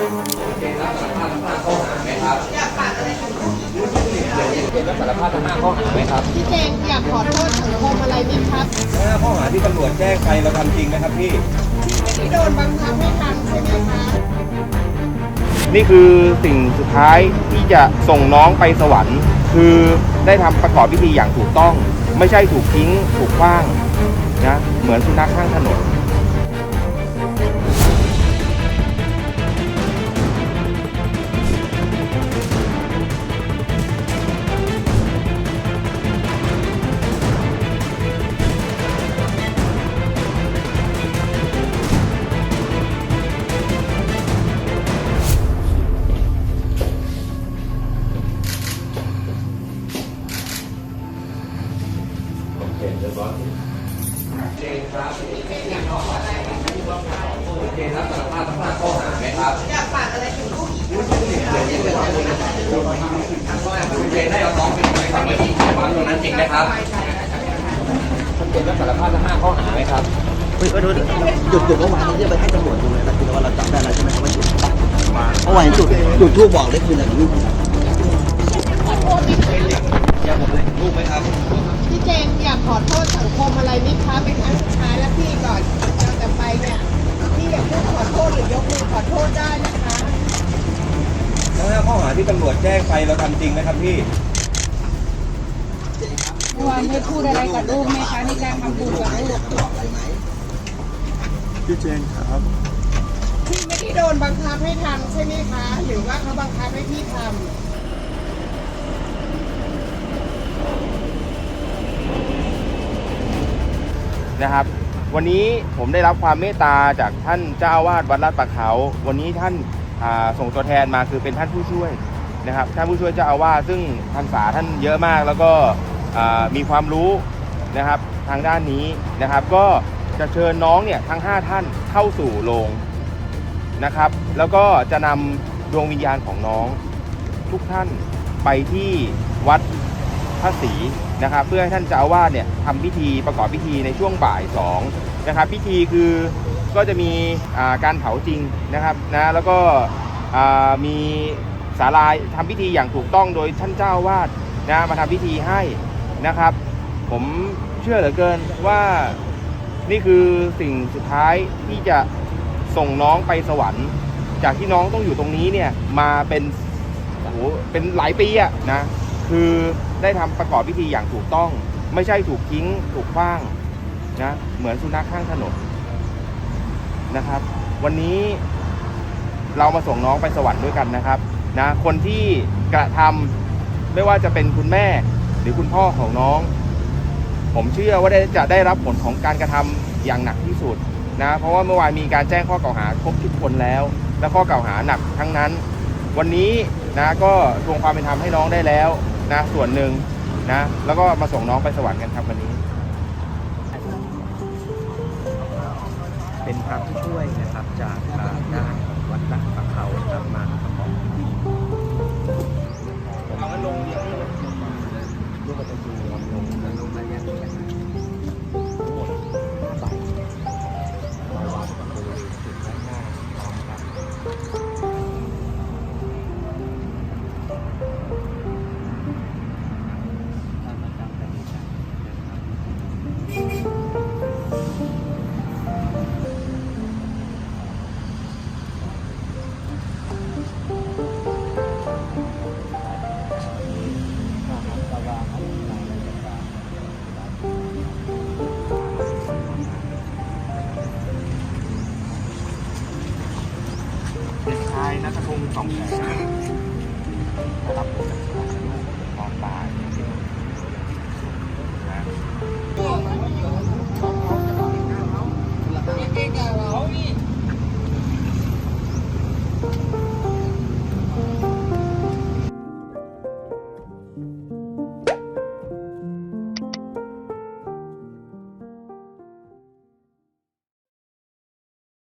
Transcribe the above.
รับสารภาพทั้งห้าข้อหาไหมครับอยากฝากอะไรถึงรับสารภาพทั้งห้าข้อหาไหมครับพี่เจนอยากขอโทษสังคมอะไรไหมครับห้าข้อหาที่ตำรวจแจ้งไปเราทำจริงนะครับพี่ที่โดนบังคับให้ทำใช่ไหมคะนี่คือสิ่งสุดท้ายที่จะส่งน้องไปสวรรค์ คือได้ทำประกอบพิธีอย่างถูกต้อง ไม่ใช่ถูกทิ้ง ถูกขว้างนะเหมือนสุนัขข้างถนน เจนครับเจนรับสารภาพทั้งห้าข้อหาไหมครับอยากฝากอะไรถึงลูกคุณเจนได้เอาน้องไปไปทำไว้ที่วัดตรงนั้นจริงไหมครับคุณเจนรับสารภาพทั้งห้าข้อหาไหมครับเฮ้ยเออดูหยุดหยุดเมื่อวานนี้ที่ไปให้ตำรวจดูเลยนะคือว่าเราจับได้แล้วใช่ไหมว่าหยุดเมื่อวานจุดจุดทูบบอกได้คืนอะไรลูกรูปไหมครับ พี่เจนอยากขอโทษสังคมอะไรไหมคะเป็นครั้งสุดท้ายแล้วพี่ก่อนเราจะไปเนี่ยพี่อยากพูดขอโทษหรือยกมือขอโทษได้นะคะทั้งห้าข้อหาที่ตำรวจแจ้งไปเราทำจริงนะครับพี่เมื่อวานไม่พูดอะไรกับลูกไหมคะในการทำบุญกับลูกบอกอะไรไหมพี่เจนครับพี่ไม่ได้โดนบังคับให้ทำใช่ไหมคะ หรือว่าเขาบังคับให้พี่ทำ นะครับ วันนี้ผมได้รับความเมตตาจากท่านเจ้าวาสวัดลาดปะเขา วันนี้ท่านาส่งตัวแทนมาคือเป็นท่านผู้ช่วยนะครับท่านผู้ช่วยเจ้าอาวาสซึ่งพรรษาท่านเยอะมากแล้วก็มีความรู้นะครับทางด้านนี้นะครับ ก็จะเชิญน้องเนี่ยทั้ง 5 ท่านเข้าสู่โรงนะครับ แล้วก็จะนำดวงวิญญาณของน้องทุกท่านไปที่วัด ระศรีนะครับ เพื่อให้ท่านเจ้าอาวาสเนี่ยทำพิธีประกอบพิธีในช่วงบ่ายสองนะครับ พิธีคือก็จะมีาการเผาจริงนะครับนะแล้วก็มีศาลาทำพิธีอย่างถูกต้องโดยท่านเจ้าวาสนะมาทำพิธีให้นะครับ ผมเชื่อเหลือเกินว่านี่คือสิ่งสุดท้ายที่จะส่งน้องไปสวรรค์ จากที่น้องต้องอยู่ตรงนี้เนี่ยมาเป็นโอ้โหเป็นหลายปีอะนะคือ ได้ทำประกอบพิธีอย่างถูกต้อง ไม่ใช่ถูกทิ้ง ถูกขว้างนะเหมือนสุนัขข้างถนนนะครับ วันนี้เรามาส่งน้องไปสวรรค์ด้วยกันนะครับนะคนที่กระทำไม่ว่าจะเป็นคุณแม่หรือคุณพ่อของน้อง ผมเชื่อว่าได้จะได้รับผลของการกระทำอย่างหนักที่สุดนะเพราะว่าเมื่อวานมีการแจ้งข้อกล่าวหาครบทุกคนแล้ว และข้อกล่าวหาหนักทั้งนั้น วันนี้นะก็ทวงความเป็นธรรมให้น้องได้แล้ว นะส่วนหนึ่งนะแล้วก็มาส่งน้องไปสวรรค์กันครับวันนี้ งศ์สองแสนนะครับ